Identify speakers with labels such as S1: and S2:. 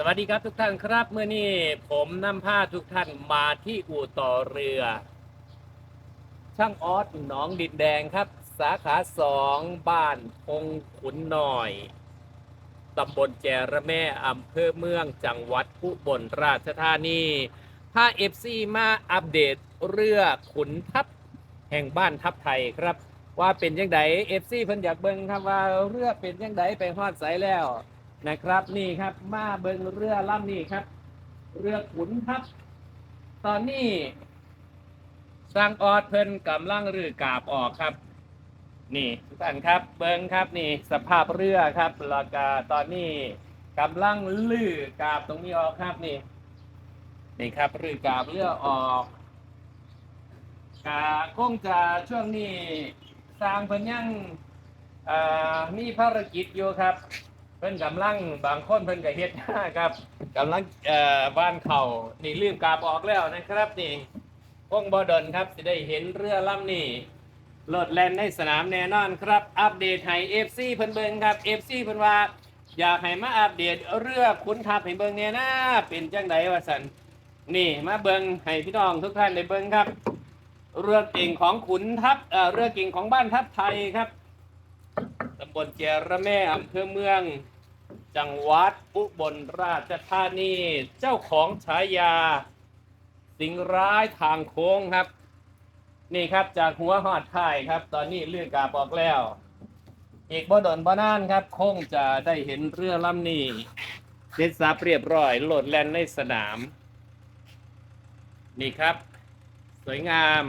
S1: สวัสดีครับทุกท่านครับเมื่อนี้ผมนำพาทุกท่านมาที่อู่ต่อเรือ ช่างออสหนองดินแดงครับ สาขาสองบ้านพงขุนหน่อยตำบลแจระแม่อำเภอเมืองจังหวัดอุบลราชธานีพาเอฟซีมาอัปเดตเรือขุนทัพแห่งบ้านทัพไทยครับ ว่าเป็นยังไงเอฟซีเพิ่นอยากเบิ่งครับว่าเรือเป็นยังไงไปฮอดใสแล้ว นะครับนี่ครับ มาเบิงเรือลำนี้ครับ เรือขุนครับ ตอนนี้สร้างออดเพิ่นกำลังรือกาบออกครับ นี่ทุกท่านครับ เบิงครับนี่สภาพเรือครับแล้วก็ตอนนี้กำลังลือกาบตรงนี้ออกครับนี่ นี่ครับรือกาบเรือออกกาคงจะช่วงนี้สร้างเพิ่นยังอ่ามีภารกิจอยู่ครับ เพิ่นกำลังบางคนเพิ่นก็เฮ็ดครับกำลังเอ่อบ้านเขานี่ลืมกาบออกแล้วนะครับนี่คงบ่ดนครับสิได้เห็นเรือลำนี้โลดแล่นในสนามแน่นอนครับ อัปเดตให้ FC เพิ่นเบิ่งครับ FC เพิ่นว่า อยากให้มาอัปเดตเรือขุนทัพให้เบิ่งแน่นะเป็นจังไดว่าซั่นนี่มาเบิ่งให้พี่น้องทุกท่านได้เบิ่งครับ เรือเก่งของขุนทัพเอ่อเรือเก่งของบ้านทัพไทยครับ ลเจระแม่อำเภอเมือง จังหวัดอุบลราชธานี เจ้าของฉายา สิงร้ายทางโค้งครับ นี่ครับจากหัวหอดท้ายครับ ตอนนี้เรือกาบอกแล้ว อีกบ่ดนบ่นานครับ คงจะได้เห็นเรือลำนี้เสร็จสับเรียบร้อยโหลดแลนในสนาม นี่ครับ สวยงาม